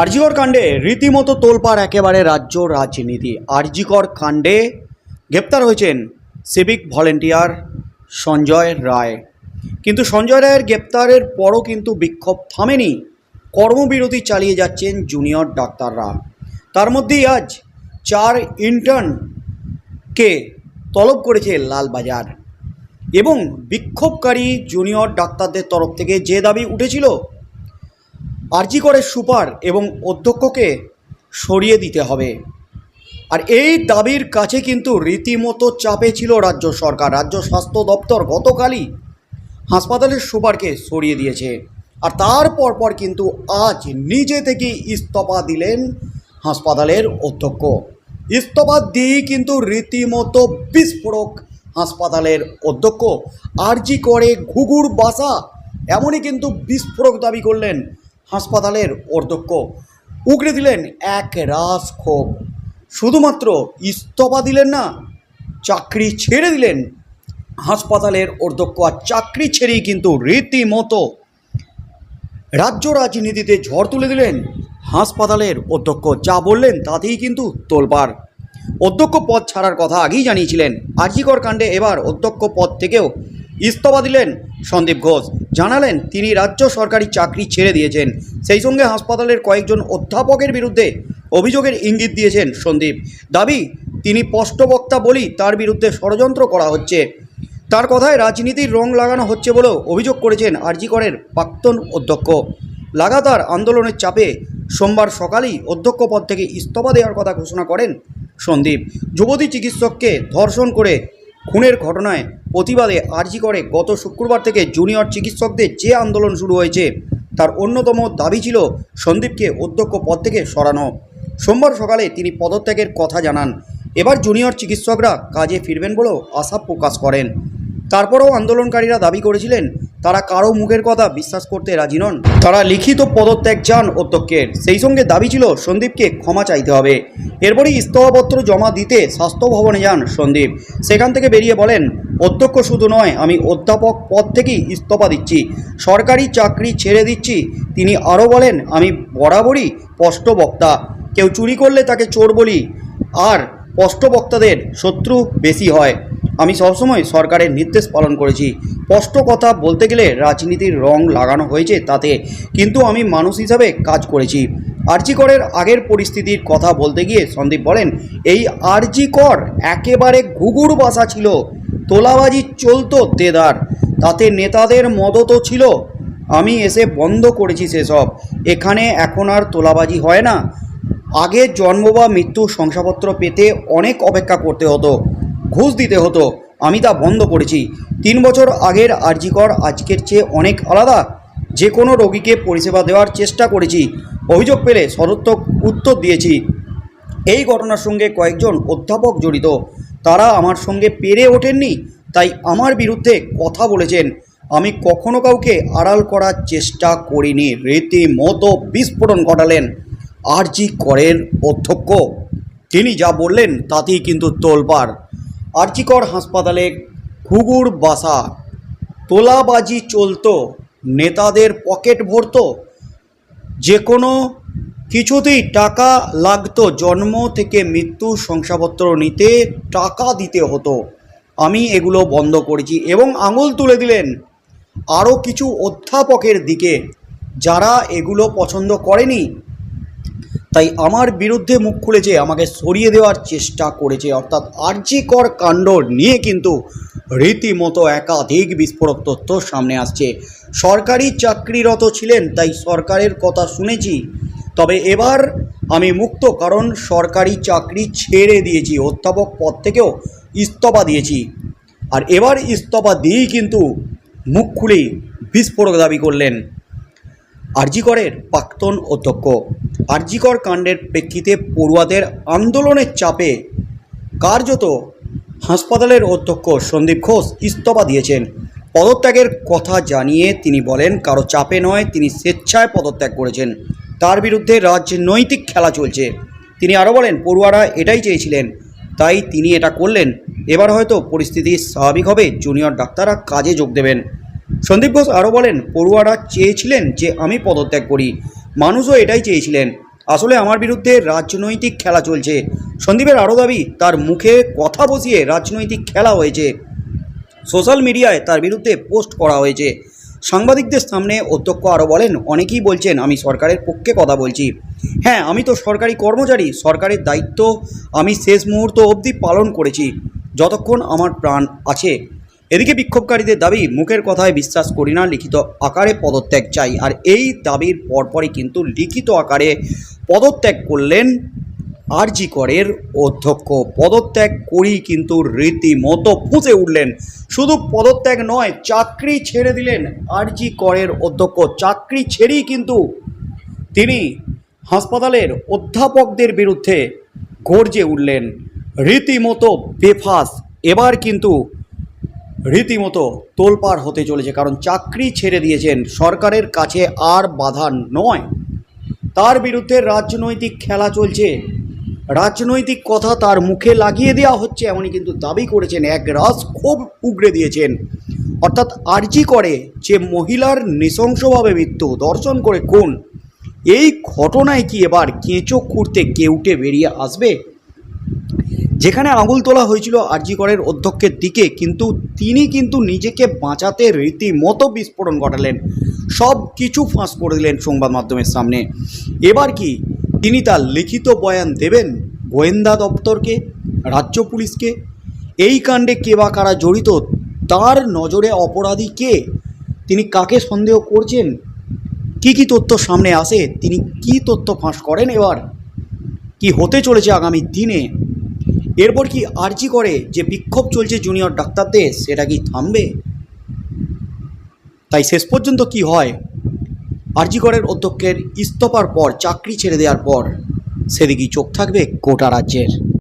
আরজিকর কাণ্ডে রীতিমতো তোলপাড় একেবারে রাজ্য রাজনীতি। আরজিকর কাণ্ডে গ্রেপ্তার হয়েছেন সিভিক ভলেন্টিয়ার সঞ্জয় রায়। কিন্তু সঞ্জয় রায়ের গ্রেপ্তারের পরও কিন্তু বিক্ষোভ থামেনি। কর্মবিরতি চালিয়ে যাচ্ছেন জুনিয়র ডাক্তাররা। তার মধ্যেই আজ চার ইন্টার্নকে তলব করেছে লালবাজার। এবং বিক্ষোভকারী জুনিয়র ডাক্তারদের তরফ থেকে যে দাবি উঠেছিল আরজি করে সুপার এবং অধ্যক্ষকে সরিয়ে দিতে হবে। আর এই দাবির কাছে কিন্তু রীতিমতো চাপে ছিল রাজ্য সরকার। রাজ্য স্বাস্থ্য দপ্তর গতকালই হাসপাতালের সুপারকে সরিয়ে দিয়েছে। আর তার পরপর কিন্তু আজ নিজে থেকে ইস্তফা দিলেন হাসপাতালের অধ্যক্ষ। ইস্তফা দিয়েই কিন্তু রীতিমতো বিস্ফোরক হাসপাতালের অধ্যক্ষ। আরজি করে ঘুঘুর বাসা, এমনই কিন্তু বিস্ফোরক দাবি করলেন হাসপাতালের অধ্যক্ষ। উগড়ে দিলেন এক রাস ক্ষোভ শুধুমাত্র ইস্তফা দিলেন না, চাকরি ছেড়ে দিলেন হাসপাতালের অধ্যক্ষ। আর চাকরি ছেড়েই কিন্তু রীতিমতো রাজ্য রাজনীতিতে ঝড় তুলে দিলেন হাসপাতালের অধ্যক্ষ। যা বললেন তাতেই কিন্তু তোলবার অধ্যক্ষ পদ ছাড়ার কথা আগেই জানিয়েছিলেন। আরজিকর কাণ্ডে এবার অধ্যক্ষ পদ থেকেও ইস্তফা দিলেন সন্দীপ ঘোষ। জানালেন তিনি রাজ্য সরকারি চাকরি ছেড়ে দিয়েছেন। সেই সঙ্গে হাসপাতালের কয়েকজন অধ্যাপকের বিরুদ্ধে অভিযোগের ইঙ্গিত দিয়েছেন সন্দীপ। দাবি, তিনি স্পষ্টবক্তা বলেই তার বিরুদ্ধে ষড়যন্ত্র করা হচ্ছে। তার কথায় রাজনীতির রং লাগানো হচ্ছে বলেও অভিযোগ করেছেন আরজিকরের প্রাক্তন অধ্যক্ষ। লাগাতার আন্দোলনের চাপে সোমবার সকালেই অধ্যক্ষ পদ থেকে ইস্তফা দেওয়ার কথা ঘোষণা করেন সন্দীপ। যুবতী চিকিৎসককে ধর্ষণ করে খুনের ঘটনায় প্রতিবাদে আর্জি করে গত শুক্রবার থেকে জুনিয়র চিকিৎসকদের যে আন্দোলন শুরু হয়েছে, তার অন্যতম দাবি ছিল সন্দীপকে অধ্যক্ষ পদ থেকে সরানো। সোমবার সকালে তিনি পদত্যাগের কথা জানান। এবার জুনিয়র চিকিৎসকরা কাজে ফিরবেন বলেও আশা প্রকাশ করেন। তারপরেও আন্দোলনকারীরা দাবি করেছিলেন, তারা কারও মুখের কথা বিশ্বাস করতে রাজি নন। তারা লিখিত পদত্যাগ চান অধ্যক্ষের। সেই সঙ্গে দাবি ছিল, সন্দীপকে ক্ষমা চাইতে হবে। এরপরই ইস্তফাপত্র জমা দিতে স্বাস্থ্য ভবনে যান সন্দীপ। সেখান থেকে বেরিয়ে বলেন, অধ্যক্ষ শুধু নয়, আমি অধ্যাপক পদ থেকেই ইস্তফা দিচ্ছি। সরকারি চাকরি ছেড়ে দিচ্ছি। তিনি আরও বলেন, আমি বরাবরই স্পষ্ট বক্তা কেউ চুরি করলে তাকে চোর বলি। আর স্পষ্ট বক্তাদের শত্রু বেশি হয়। আমি সবসময় সরকারের নির্দেশ পালন করেছি। স্পষ্ট কথা বলতে গেলে রাজনীতির রং লাগানো হয়েছে তাতে, কিন্তু আমি মানুষ হিসাবে কাজ করেছি। আরজি করের আগের পরিস্থিতির কথা বলতে গিয়ে সন্দীপ বলেন, এই আরজি কর একেবারে ঘুঘুর বাসা ছিল। তোলাবাজি চলতো দেদার। তাতে নেতাদের মদতও ছিল। আমি এসে বন্ধ করেছি সেসব। এখানে এখন আর তোলাবাজি হয় না। আগে জন্ম বা মৃত্যু শংসাপত্র পেতে অনেক অপেক্ষা করতে হতো, ঘুষ দিতে হতো। আমি তা বন্ধ করেছি। তিন বছর আগের আর্জিকর আজকের চেয়ে অনেক আলাদা। যে কোনো রোগীকে পরিষেবা দেওয়ার চেষ্টা করেছি। অভিযোগ পেলে সদর্থক উত্তর দিয়েছি। এই ঘটনার সঙ্গে কয়েকজন অধ্যাপক জড়িত। তারা আমার সঙ্গে পেরে ওঠেননি, তাই আমার বিরুদ্ধে কথা বলেছেন। আমি কখনো কাউকে আড়াল করার চেষ্টা করিনি। রীতিমতো বিস্ফোরণ ঘটালেন। আরজি করের অধ্যক্ষ। তিনি যা বললেন তাতেই কিন্তু তোলপাড়। আরজিকর হাসপাতালে ঘুঘুর বাসা। তোলাবাজি চলতো, নেতাদের পকেট ভরতো। যে কোনো কিছুতেই টাকা লাগতো, জন্ম থেকে মৃত্যু শংসাপত্র নিতে টাকা দিতে হতো। আমি এগুলো বন্ধ করেছি এবং আঙুল তুলে দিলেন। আরও কিছু অধ্যাপকের দিকে, যারা এগুলো পছন্দ করেনি তাই আমার বিরুদ্ধে মুখ খুলেছে, আমাকে সরিয়ে দেওয়ার চেষ্টা করেছে। অর্থাৎ আর্যিকর কাণ্ড নিয়ে কিন্তু রীতিমতো একাধিক বিস্ফোরক তথ্য সামনে আসছে। সরকারি চাকরিরত ছিলেন, তাই সরকারের কথা শুনেছি। তবে এবার আমি মুক্ত, কারণ সরকারি চাকরি ছেড়ে দিয়েছি, অধ্যাপক পদ থেকেও ইস্তফা দিয়েছি। আর এবার ইস্তফা দিয়েই কিন্তু মুখ খুলেই বিস্ফোরক দাবি করলেন। আরজিকরের প্রাক্তন অধ্যক্ষ। আরজিকর কাণ্ডের প্রেক্ষিতে পড়ুয়াদের আন্দোলনের চাপে কার্যত হাসপাতালের অধ্যক্ষ সন্দীপ ঘোষ ইস্তফা দিয়েছেন। পদত্যাগের কথা জানিয়ে তিনি বলেন, কারও চাপে নয়, তিনি স্বেচ্ছায় পদত্যাগ করেছেন। তার বিরুদ্ধে রাজনৈতিক খেলা চলছে। তিনি আরও বলেন, পড়ুয়ারা এটাই চেয়েছিলেন, তাই তিনি এটা করলেন। এবার হয়তো পরিস্থিতি স্বাভাবিক হবে, জুনিয়র ডাক্তাররা কাজে যোগ দেবেন। সন্দীপ ঘোষ আরও বলেন, পড়ুয়ারা চেয়েছিলেন যে আমি পদত্যাগ করি। মানুষও এটাই চেয়েছিলেন। আসলে আমার বিরুদ্ধে রাজনৈতিক খেলা চলছে। সন্দীপের আরও দাবি, তার মুখে কথা বসিয়ে রাজনৈতিক খেলা হয়েছে। সোশ্যাল মিডিয়ায় তার বিরুদ্ধে পোস্ট করা হয়েছে। সাংবাদিকদের সামনে অধ্যক্ষ আরও বলেন, অনেকেই বলছেন আমি সরকারের পক্ষে কথা বলছি। হ্যাঁ আমি তো সরকারি কর্মচারী, সরকারের দায়িত্ব আমি শেষ মুহূর্ত অবধি পালন করেছি। যতক্ষণ আমার প্রাণ আছে। এদিকে বিক্ষোভকারীদের দাবি, মুখের কথায় বিশ্বাস করি না, লিখিত আকারে পদত্যাগ চাই। আর এই দাবির পরপরই কিন্তু লিখিত আকারে পদত্যাগ করলেন আরজি করের অধ্যক্ষ। পদত্যাগ করেই কিন্তু রীতিমতো ফুঁসে উঠলেন। শুধু পদত্যাগ নয়, চাকরি ছেড়ে দিলেন আরজি করের অধ্যক্ষ। চাকরি ছেড়েই কিন্তু তিনি হাসপাতালের অধ্যাপকদের বিরুদ্ধে গর্জে উঠলেন। রীতিমতো বেফাস। এবার কিন্তু রীতিমতো তোলপাড় হতে চলেছে, কারণ চাকরি ছেড়ে দিয়েছেন সরকারের কাছে আর বাধা নয়। তার বিরুদ্ধে রাজনৈতিক খেলা চলছে। রাজনৈতিক কথা তার মুখে লাগিয়ে দেওয়া হচ্ছে, এমনই কিন্তু দাবি করেছেন এক রাস খুব উগড়ে দিয়েছেন। অর্থাৎ আর্জি করে যে মহিলার নৃশংসভাবে মৃত্যু, দর্শন করে কোন এই ঘটনায় কি এবার কেঁচো খুঁড়তে কেউটে বেরিয়ে আসবে? যেখানে আঙুল তোলা হয়েছিল আরজি করের অধ্যক্ষের দিকে, কিন্তু তিনি কিন্তু নিজেকে বাঁচাতে রীতিমতো বিস্ফোরণ ঘটালেন। সব কিছু ফাঁস করে দিলেন সংবাদ মাধ্যমের সামনে। এবার কি তিনি তার লিখিত বয়ান দেবেন গোয়েন্দা দপ্তরকে, রাজ্য পুলিশকে? এই কাণ্ডে কে বা কারা জড়িত? তার নজরে অপরাধী কে? তিনি কাকে সন্দেহ করছেন? কি কি তথ্য সামনে আসে? তিনি কি তথ্য ফাঁস করেন এবার? কি হতে চলেছে আগামী দিনে? এরপর কি আর্জি করে যে বিক্ষোভ চলছে জুনিয়র ডাক্তারদের, সেটা কি থামবে? তাই শেষ পর্যন্ত কি হয়? আরজিগড়ের অধ্যক্ষের ইস্তফার পর, চাকরি ছেড়ে দেওয়ার পর, সেদিকেই চোখ থাকবে গোটা রাজ্যের।